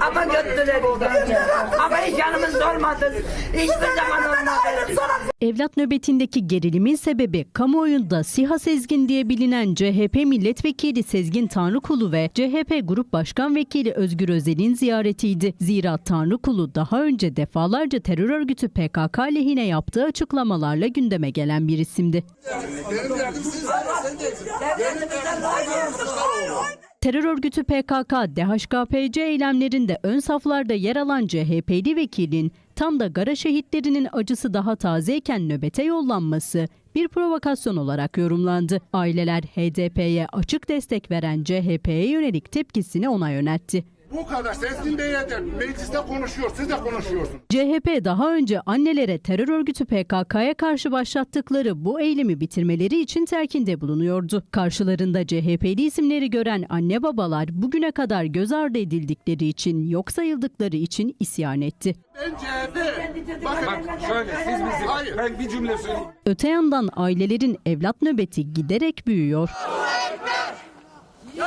Ama götürdüler. Ama hiç yanımızda olmadı. Hiçbir zaman olmadı. Evlat nöbetindeki gerilimin sebebi kamuoyunda SİHA Sezgin diye bilinen CHP milletvekili Sezgin Tanrıkulu ve CHP Grup Başkan Vekili Özgür Özel'in ziyaretiydi. Zira Tanrıkulu daha önce defalarca terör örgütü PKK lehine yaptığı açıklamalarla gündeme gelen bir isimdi. Terör örgütü PKK, DHKPC eylemlerinde ön saflarda yer alan CHP'li vekilin tam da Gara şehitlerinin acısı daha tazeyken nöbete yollanması bir provokasyon olarak yorumlandı. Aileler HDP'ye açık destek veren CHP'ye yönelik tepkisini ona yöneltti. Bu kadar Sezgin Bey'le de mecliste konuşuyor, siz de konuşuyorsunuz. CHP daha önce annelere terör örgütü PKK'ya karşı başlattıkları bu eylemi bitirmeleri için telkinde bulunuyordu. Karşılarında CHP'li isimleri gören anne babalar bugüne kadar göz ardı edildikleri için yok sayıldıkları için isyan etti. Ben CHP. Bakın, Bak şöyle siz bizi Hayır. ben bir cümle söyleyeyim. Öte yandan ailelerin evlat nöbeti giderek büyüyor. Ne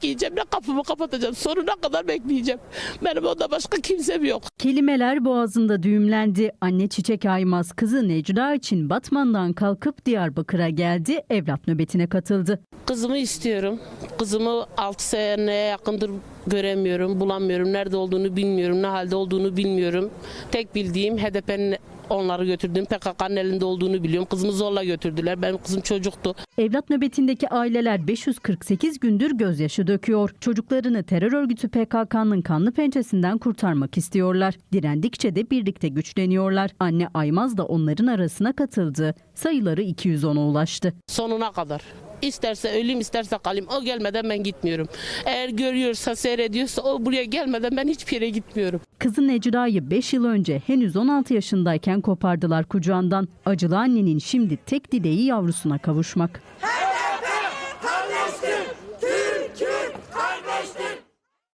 की जब kapımı kapatacağım. Sonuna kadar bekleyeceğim. Benim onda başka kimsem yok. Kelimeler boğazında düğümlendi. Anne Çiçek Aymaz kızı Necla için Batman'dan kalkıp Diyarbakır'a geldi. Evlat nöbetine katıldı. Kızımı istiyorum. Kızımı 6 seneye yakındır göremiyorum, bulamıyorum. Nerede olduğunu bilmiyorum, ne halde olduğunu bilmiyorum. Tek bildiğim HDP'nin onları götürdüğüm PKK'nın elinde olduğunu biliyorum. Kızımı zorla götürdüler. Benim kızım çocuktu. Evlat nöbetindeki aileler 548 gündür gözyaşı döküyor. Çocuklarını terör örgütü PKK'nın kanlı pençesinden kurtarmak istiyorlar. Direndikçe de birlikte güçleniyorlar. Anne Aymaz da onların arasına katıldı. Sayıları 210'a ulaştı. Sonuna kadar. İsterse öleyim isterse kalayım. O gelmeden ben gitmiyorum. Eğer görüyorsa seyrediyorsa o buraya gelmeden ben hiçbir yere gitmiyorum. Kızı Necla'yı 5 yıl önce henüz 16 yaşındayken kopardılar kucağından. Acılı annenin şimdi tek dileği yavrusuna kavuşmak. Her